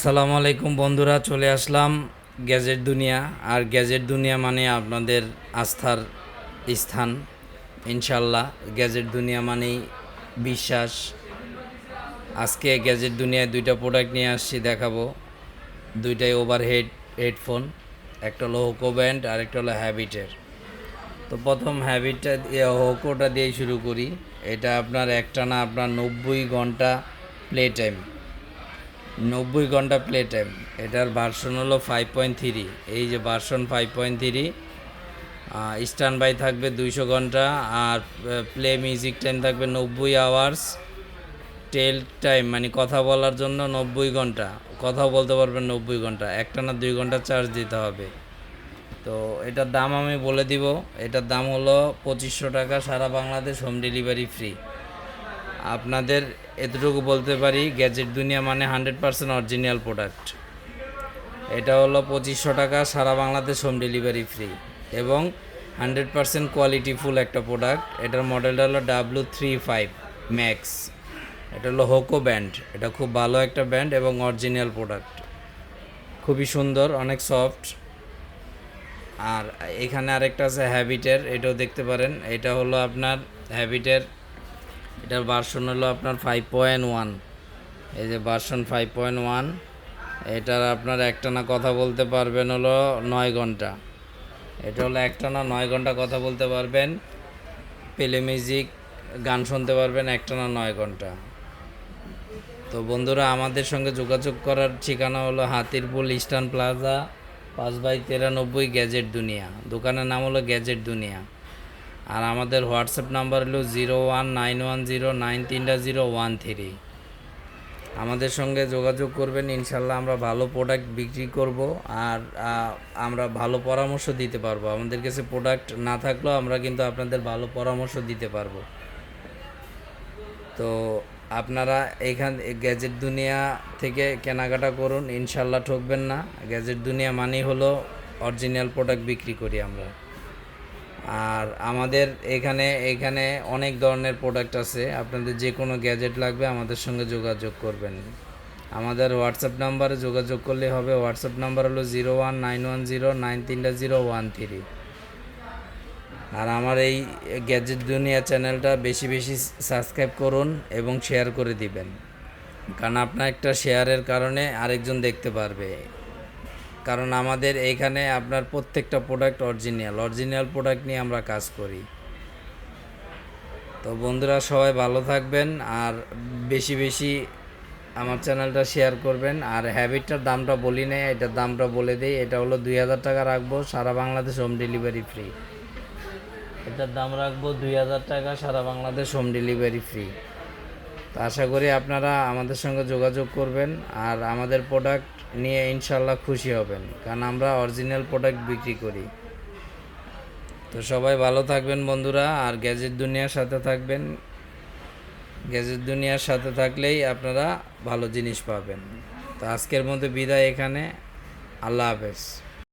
আসসালামু আলাইকুম বন্ধুরা, চলে আসলাম গ্যাজেট দুনিয়া। আর গ্যাজেট দুনিয়া মানে আপনাদের আস্থার স্থান ইনশাল্লাহ গ্যাজেট দুনিয়া মানেই বিশ্বাস। আজকে গ্যাজেট দুনিয়ায় দুইটা প্রোডাক্ট নিয়ে আসছি, দেখাবো। দুইটাই ওভার হেড হেডফোন একটা হলো হোকো ব্যান্ড আর একটা হলো হ্যাবিটের তো প্রথম হ্যাবিটটা হোকোটা দিয়েই শুরু করি। এটা আপনার একটানা আপনার নব্বই ঘণ্টা প্লে টাইম নব্বই ঘণ্টা প্লে টাইম এটার ভার্সন হলো ফাইভ পয়েন্ট থ্রি এই যে version five point three stand by থাকবে দুইশো ঘণ্টা আর প্লে মিউজিক টাইম থাকবে নব্বই আওয়ার্স টেল টাইম মানে কথা বলার জন্য নব্বই ঘণ্টা। কথাও বলতে পারবেন নব্বই ঘণ্টা। একটা না দুই ঘণ্টা চার্জ দিতে হবে। তো এটার দাম আমি বলে দিব। এটার দাম হলো পঁচিশশো টাকা, সারা বাংলাদেশ হোম ডেলিভারি ফ্রি আপনাদের এতটুকু বলতে পারি, গ্যাজেট দুনিয়া মানে হান্ড্রেড পার্সেন্ট অরিজিনাল প্রোডাক্ট। এটা হলো পঁচিশশো টাকা, সারা বাংলাদেশ হোম ডেলিভারি ফ্রি। এবং হান্ড্রেড পার্সেন্ট কোয়ালিটিফুল একটা প্রোডাক্ট, এটার মডেলটা হলো ডাব্লু থ্রি ফাইভ ম্যাক্স। এটা হলো হোকো ব্যান্ড, এটা খুব ভালো একটা ব্যান্ড এবং অরিজিনাল প্রোডাক্ট। খুবই সুন্দর, অনেক সফট। আর এখানে আরেকটা আছে হ্যাবিটের, এটাও দেখতে পারেন। এটা হলো আপনার হ্যাবিটের এটার ভার্সন হলো আপনার ফাইভ পয়েন্ট ওয়ান এই যে ভার্সন ফাইভ পয়েন্ট ওয়ান এটার আপনার একটানা কথা বলতে পারবেন হলো নয় ঘণ্টা। এটা হলো একটানা নয় ঘণ্টা কথা বলতে পারবেন। পেলে মিউজিক গান শুনতে পারবেন একটানা নয় ঘণ্টা। তো বন্ধুরা, আমাদের সঙ্গে যোগাযোগ করার ঠিকানা হলো হাতিরপুল ইস্টার্ন প্লাজা, পাঁচ বাই তিরানব্বই গ্যাজেট দুনিয়া। দোকানের নাম হলো গ্যাজেট দুনিয়া। আর আমাদের হোয়াটসঅ্যাপ নাম্বার হলো zero one nine one zero nine তিনটা জিরো ওয়ান থ্রি। আমাদের সঙ্গে যোগাযোগ করবেন, ইনশাল্লাহ আমরা ভালো প্রোডাক্ট বিক্রি করব আর আমরা ভালো পরামর্শ দিতে পারব। আমাদের কাছে প্রোডাক্ট না থাকলেও আমরা কিন্তু আপনাদের ভালো পরামর্শ দিতে পারব। তো আপনারা এইখান গ্যাজেট দুনিয়া থেকে কেনাকাটা করুন, ইনশাল্লাহ ঠকবেন না। গ্যাজেট দুনিয়া মানেই হলো অরিজিনাল প্রোডাক্ট বিক্রি করি আমরা। আর আমাদের এখানে এখানে অনেক ধরনের প্রোডাক্ট আছে। আপনাদের যে কোনো গ্যাজেট লাগবে, আমাদের সঙ্গে যোগাযোগ করবেন। আমাদের হোয়াটসঅ্যাপ নাম্বারে যোগাযোগ করলে হবে। হোয়াটসঅ্যাপ নাম্বার হলো zero one nine one zero nine তিনটা জিরো ওয়ান থ্রি আর আমার এই গ্যাজেট দুনিয়া চ্যানেলটা বেশি বেশি সাবস্ক্রাইব করুন এবং শেয়ার করে দিবেন। কারণ আপনার একটা শেয়ারের কারণে আরেকজন দেখতে পারবে। কারণ আমাদের এইখানে আপনার প্রত্যেকটা প্রোডাক্ট অরিজিনাল অরিজিনাল প্রোডাক্ট নিয়ে আমরা কাজ করি। তো বন্ধুরা, সবাই ভালো থাকবেন আর বেশি বেশি আমার চ্যানেলটা শেয়ার করবেন। আর হ্যাবিটটার দামটা বলি নেই, এটার দামটা বলে দিই। এটা হলো দুই হাজার টাকা রাখব, সারা বাংলাদেশ হোম ডেলিভারি ফ্রি এটার দাম রাখব দুই হাজার টাকা, সারা বাংলাদেশ হোম ডেলিভারি ফ্রি তো আশা করি আপনারা আমাদের সঙ্গে যোগাযোগ করবেন আর আমাদের প্রোডাক্ট নিয়ে ইনশাল্লাহ খুশি হবেন। কারণ আমরা অরিজিনাল প্রোডাক্ট বিক্রি করি। তো সবাই ভালো থাকবেন বন্ধুরা, আর গ্যাজেট দুনিয়ার সাথে থাকবেন। গ্যাজেট দুনিয়ার সাথে থাকলেই আপনারা ভালো জিনিস পাবেন। তো আজকের মধ্যে বিদায় এখানে। আল্লাহ হাফেজ।